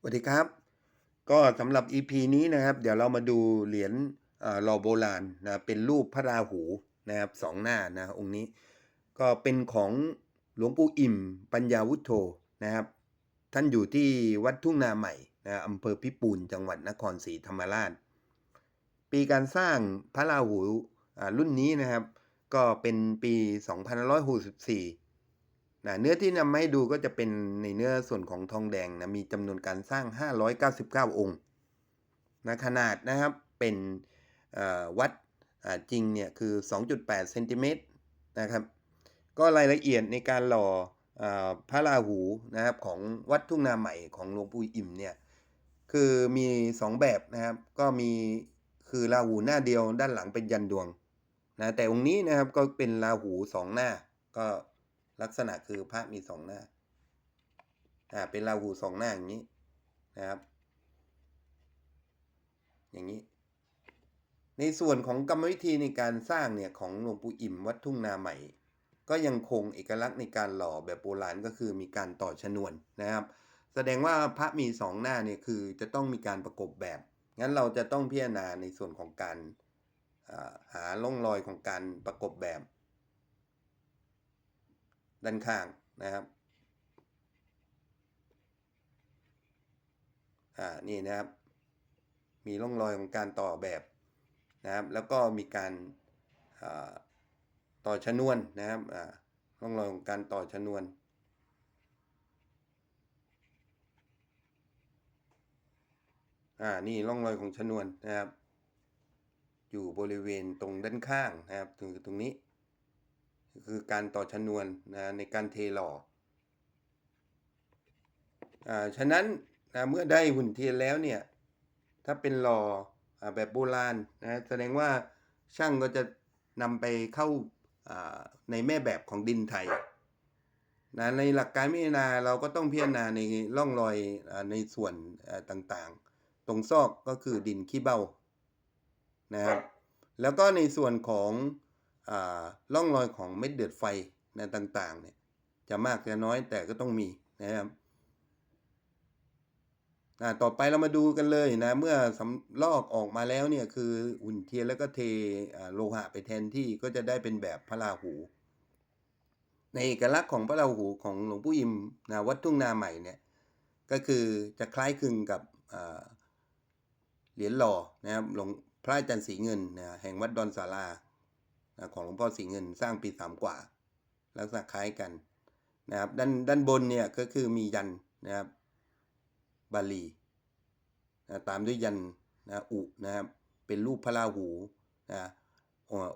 สวัสดีครับ ก็สำหรับ EP นี้นะครับ เดี๋ยวเรามาดูเหรียญอ่อหล่อโบราณนะเป็นรูปพระราหูนะครับสองหน้านะองค์นี้ ก็เป็นของหลวงปู่อิ่ม ปัญญาวุฒโธนะครับ ท่านอยู่ที่วัดทุ่งนาใหม่นะอำเภอพิปูนจังหวัดนครศรีธรรมราช ปีการสร้างพระราหูอ่ารุ่นนี้นะครับ ก็เป็นปี 2564 นะเนื้อที่นำมาให้ดูก็จะเป็นในเนื้อส่วนของทองแดงนะมีจำนวนการสร้าง 599 องค์นะขนาดนะครับเป็นวัดจริงเนี่ยคือ 2.8 เซนติเมตรนะครับ ก็รายละเอียดในการหล่ออพระราหูนะครับของวัดทุ่งนาใหม่ของหลวงปู่อิ่มเนี่ยคือมี 2 แบบนะครับ ก็มีคือราหูหน้าเดียวด้านหลังเป็นยันดวงนะแต่องค์นี้นะครับก็เป็นราหูสองหน้าก็ ลักษณะคือพระมีสองหน้าอ่าเป็นราหูสองหน้าอย่างนี้นะครับ อย่างนี้ ในส่วนของกรรมวิธีในการสร้างเนี่ยของหลวงปู่อิ่มวัดทุ่งนาใหม่ ก็ยังคงเอกลักษณ์ในการหล่อแบบโบราณก็คือมีการต่อชนวนนะครับ แสดงว่าพระมีสองหน้าเนี่ยคือจะต้องมีการประกบแบบ งั้นเราจะต้องพิจารณาในส่วนของการาหาร่องรอยของการประกบแบบ ด้านข้างนะครับอ่านี่นะครับ มีร่องรอยของการต่อแบบนะครับ แล้วก็มีการาต่อชนวนนะครับอ่าร่องรอยของการต่อชนวนอ่านี่ร่องรอยของชนวนนะครับ อยู่บริเวณตรงด้านข้างนะครับถึงตรงนี้ คือการต่อชนวนนะในการเทหล่ออ่าฉะนั้นนะเมื่อได้หุ่นเทียนแล้วเนี่ยถ้าเป็นหล่ออ่าแบบโบราณนะแสดงว่าช่างก็จะนำไปเข้าอ่าในแม่แบบของดินไทยนะในหลักการพิจารณาเราก็ต้องพิจารณาในร่องรอยอาในส่วนอ่าต่างๆ ตรงซอกก็คือดินขี้เบ้านะครับแล้วก็ในส่วนของอ่า ร่องรอยของเม็ดเดือดไฟนะต่างๆเนี่ยจะมากจะน้อยแต่ก็ต้องมีนะครับต่อไปเรามาดูกันเลยนะ เมื่อสำลอกออกมาแล้วเนี่ยคืออุ่นเทียนแล้วก็เทโลหะไปแทนที่ก็จะได้เป็นแบบพระราหู ในเอกลักษณ์ของพระราหูของหลวงปู่อิมนะวัดทุ่งนาใหม่เนี่ยก็คือจะคล้ายคลึงกับเหรียญหล่อนะครับหลวงพระอาจารย์สีเงินนะแห่งวัดดอนสารา นะของหลวงพ่อสีเงินสร้างปีสามกว่า ลักษณะคล้ายกันนะครับด้านด้านบนเนี่ยก็คือมียันนะครับบาลีนะตามด้วยยันนะอุนะครับเป็นรูปพระราหูนะ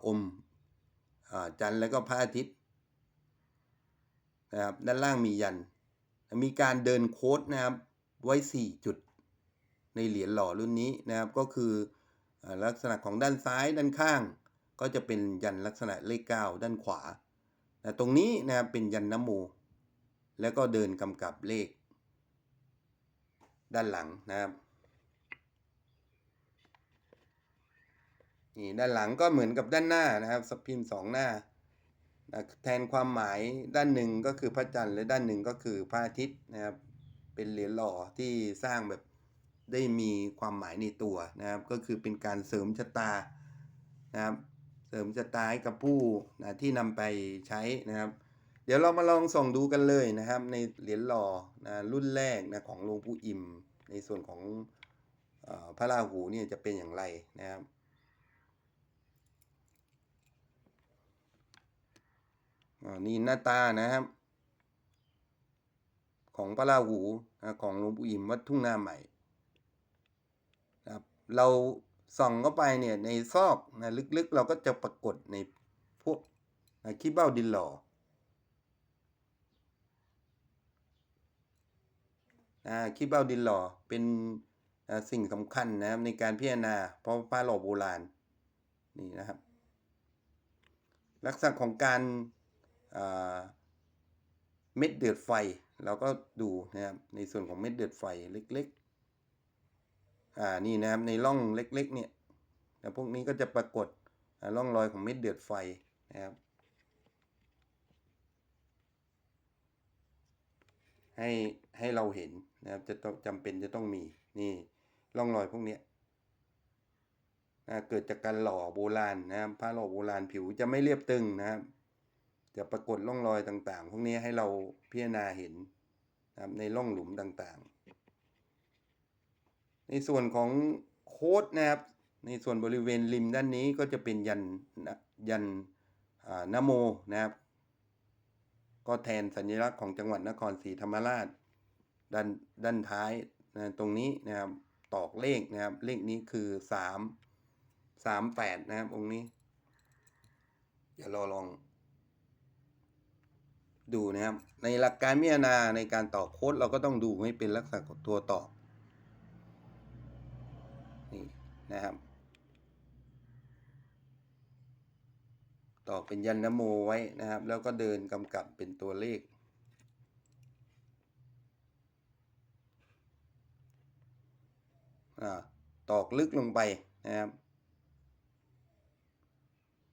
อมอจันแล้วก็พระอาทิตย์นะครับด้านล่างมียัน มีการเดินโค้ดนะครับไว้ 4 จุดในเหรียญหล่อรุ่นนี้นะครับก็คือลักษณะของด้านซ้ายด้านข้าง ก็จะเป็นยันลักษณะเลข 9 ด้านขวานะตรงนี้นะครับเป็นยันนโม แล้วก็เดินกำกับเลข ด้านหลังนะครับนี่ด้านหลังก็เหมือนกับด้านหน้านะครับสพิมพ์สองหน้า แทนความหมายด้านหนึ่งก็คือพระจันทร์และด้านหนึ่งก็คือพระอาทิตย์นะครับ เป็นเหรียญหล่อที่สร้างแบบได้มีความหมายในตัวนะครับ ก็คือเป็นการเสริมชะตานะครับ เสริมชะตาให้กับผู้นะที่นำไปใช้นะครับ เดี๋ยวเรามาลองส่องดูกันเลยนะครับ ในเหรียญหล่อนะรุ่นแรกนะของหลวงปู่อิ่ม ในส่วนของอพระราหูเนี่ยจะเป็นอย่างไรนะครับนี่หน้าตานะครับ ของพระราหูนะของหลวงปู่อิ่มวัดทุ่งนาใหม่นะครับเรา ส่องเข้าไปเนี่ยในซอกนะลึกๆ เราก็จะปรากฏในพวกนะขี้เบ้าดินหล่อนะขี้เบ้าดินหล่อเป็นอ่าสิ่งสำคัญนะครับในการพิจารณาเพราะพระหล่อโบราณนี่นะครับ ลักษณะของการเม็ดเดือดไฟเราก็ดูนะครับในส่วนของเม็ดเดือดไฟเล็กๆ อ่านี่นะครับในร่องเล็กๆเนี่ยนะพวกนี้ก็จะปรากฏร่องรอยของเม็ดเดือดไฟนะครับ ให้ให้เราเห็นนะครับจะต้องจำเป็นจะต้องมีนี่ร่องรอยพวกนี้นะเกิดจากการหล่อโบราณนะครับผ้าหล่อโบราณผิวจะไม่เรียบตึงนะครับ จะปรากฏร่องรอยต่างๆ พวกนี้ให้เราพิจารณาเห็นนะครับในร่องหลุมต่างๆ ในส่วนของโค้ดนะครับ ในส่วนบริเวณริมด้านนี้ก็จะเป็นยันยันนโมนะครับ ก็แทนสัญลักษณ์ของจังหวัดนครศรีธรรมราช ด้านด้านท้ายนะตรงนี้นะครับตอกเลขนะครับ เลขนี้คือสามสามแปดนะครับองค์นี้เดี๋ยวเราลอง ดูนะครับ ในหลักการพิจารณาในการต่อโค้ดเราก็ต้องดูให้เป็นลักษณะของตัวตอนี่ นะครับ ต่อเป็นยันนโมไว้นะครับ แล้วก็เดินกำกับเป็นตัวเลข ตอกลึกลงไปนะครับ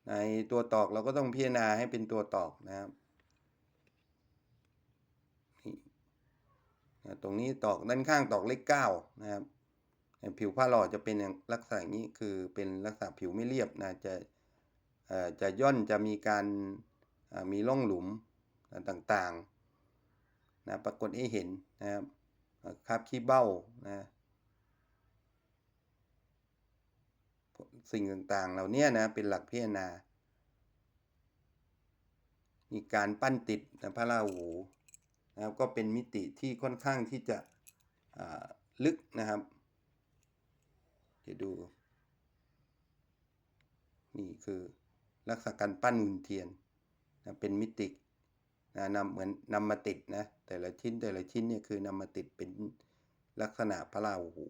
ในตัวตอกเราก็ต้องพิจารณาให้เป็นตัวตอกนะครับตรงนี้ตอกด้านข้างตอกเลขเก้านะครับ ผิวผ้าหล่อจะเป็นลักษณะอย่างนี้คือเป็นลักษณะผิวไม่เรียบนะจะจะย่นจะมีการมีร่องหลุมต่างๆนะปรากฏให้เห็นนะครับอ่าคราบขี้เบ้านะสิ่งต่างๆ เหล่านี้นะเป็นหลักพิจารณา มีการปั้นติดนะพระราหูนะครับก็เป็นมิติที่ค่อนข้างที่จะลึกนะครับ จะดู นี่คือลักษณะการปั้นหุ่นเทียนนะเป็นมิตินะนำเหมือนนำมาติดนะ แต่ละชิ้นแต่ละชิ้นเนี่ยคือนำมาติดเป็นลักษณะพระราหู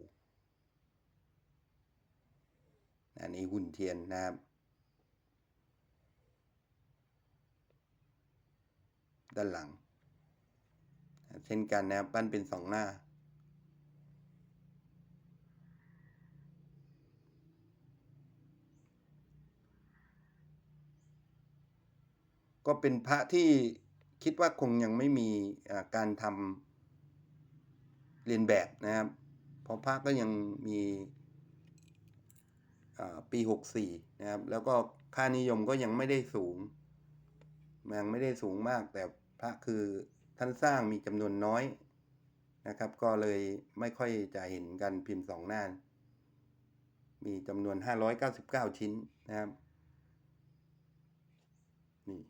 อันนี้หุ่นเทียนนะครับ ด้านหลัง เช่นกันนะครับ ปั้นเป็นสองหน้า ก็เป็นพระที่คิดว่าคงยังไม่มีการทำเรียนแบบนะครับ เพราะพระก็ยังมีปี 64 นะครับ แล้วก็ค่านิยมก็ยังไม่ได้สูง ยังไม่ได้สูงมาก แต่พระคือท่านสร้างมีจำนวนน้อยนะครับ ก็เลยไม่ค่อยจะเห็นกันพิมพ์สองหน้า มีจำนวน 599 ชิ้นนะครับ นี่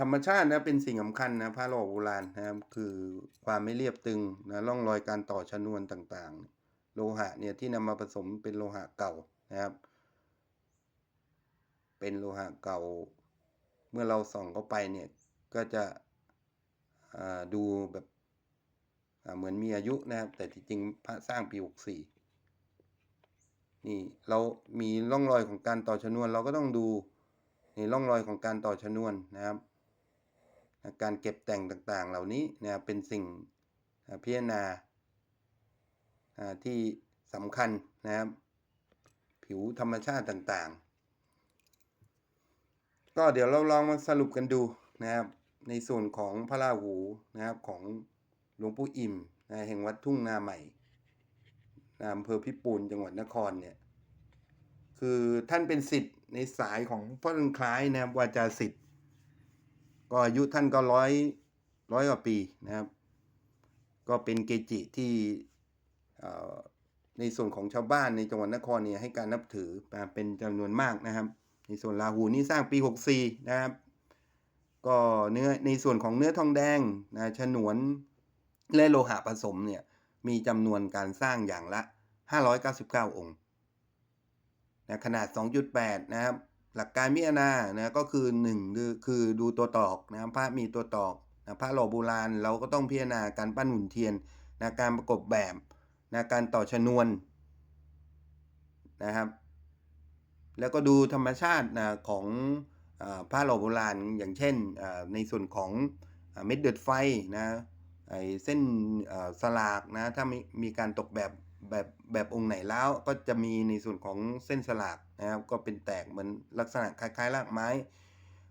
ธรรมชาตินะเป็นสิ่งสำคัญนะพระหล่อโบราณนะครับคือความไม่เรียบตึงนะร่องรอยการต่อชนวนต่างๆ โลหะเนี่ยที่นำมาผสมเป็นโลหะเก่านะครับ เป็นโลหะเก่า เมื่อเราส่องเข้าไปเนี่ยก็จะดูแบบเหมือนมีอายุนะครับ แต่ที่จริงพระสร้างปี64นี่เรามีร่องรอยของการต่อชนวน เราก็ต้องดูในร่องรอยของการต่อชนวนนะครับ การเก็บแต่งต่างๆ เหล่านี้นะเป็นสิ่งพิจารณาที่สำคัญนะครับ ผิวธรรมชาติต่างๆ ก็เดี๋ยวเราลองมาสรุปกันดูนะครับ ในส่วนของพระราหูนะครับของหลวงปู่อิ่มนะแห่งวัดทุ่งนาใหม่อำเภอพิปูนจังหวัดนครเนี่ย คือท่านเป็นสิทธิ์ในสายของพ่อเรืองคล้ายนะครับวาจาสิทธิ์ ก็อายุท่านก็ร้อยร้อยกว่าปีนะครับ ก็เป็นเกจิที่ในส่วนของชาวบ้านในจังหวัดนครเนี่ยให้การนับถือมาเป็นจำนวนมากนะครับ ในส่วนราหูนี่สร้างปี 64 นะครับ ก็เนื้อในส่วนของเนื้อทองแดงนะฉนวนและโลหะผสมเนี่ยมีจำนวนการสร้างอย่างละ 599 องค์นะขนาด 2.8 นะครับ หลักการพิจารณานะก็คือ1คือดูตัวตอกนะพระมีตัวตอกนะพระหล่อโบราณเราก็ต้องพิจารณาการปั้นหุ่นเทียนนะการประกบแบบนะการต่อชนวนนะครับ แล้วก็ดูธรรมชาตินะของผ้าหล่อโบราณอย่างเช่นในส่วนของเม็ดเดือดไฟนะไอเส้นสลากนะถ้ามีมีการตกแบบ แบบแบบองค์ไหนแล้วก็จะมีในส่วนของเส้นสลากนะครับ ก็เป็นแตกเหมือนลักษณะคล้ายๆรากไม้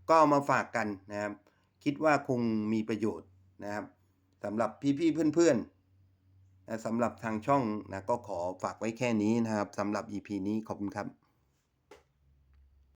ก็เอามาฝากกันนะครับ คิดว่าคงมีประโยชน์นะครับสำหรับพี่ๆเพื่อนๆสำหรับทางช่องนะก็ขอฝากไว้แค่นี้นะครับสำหรับ EP นี้ขอบคุณครับ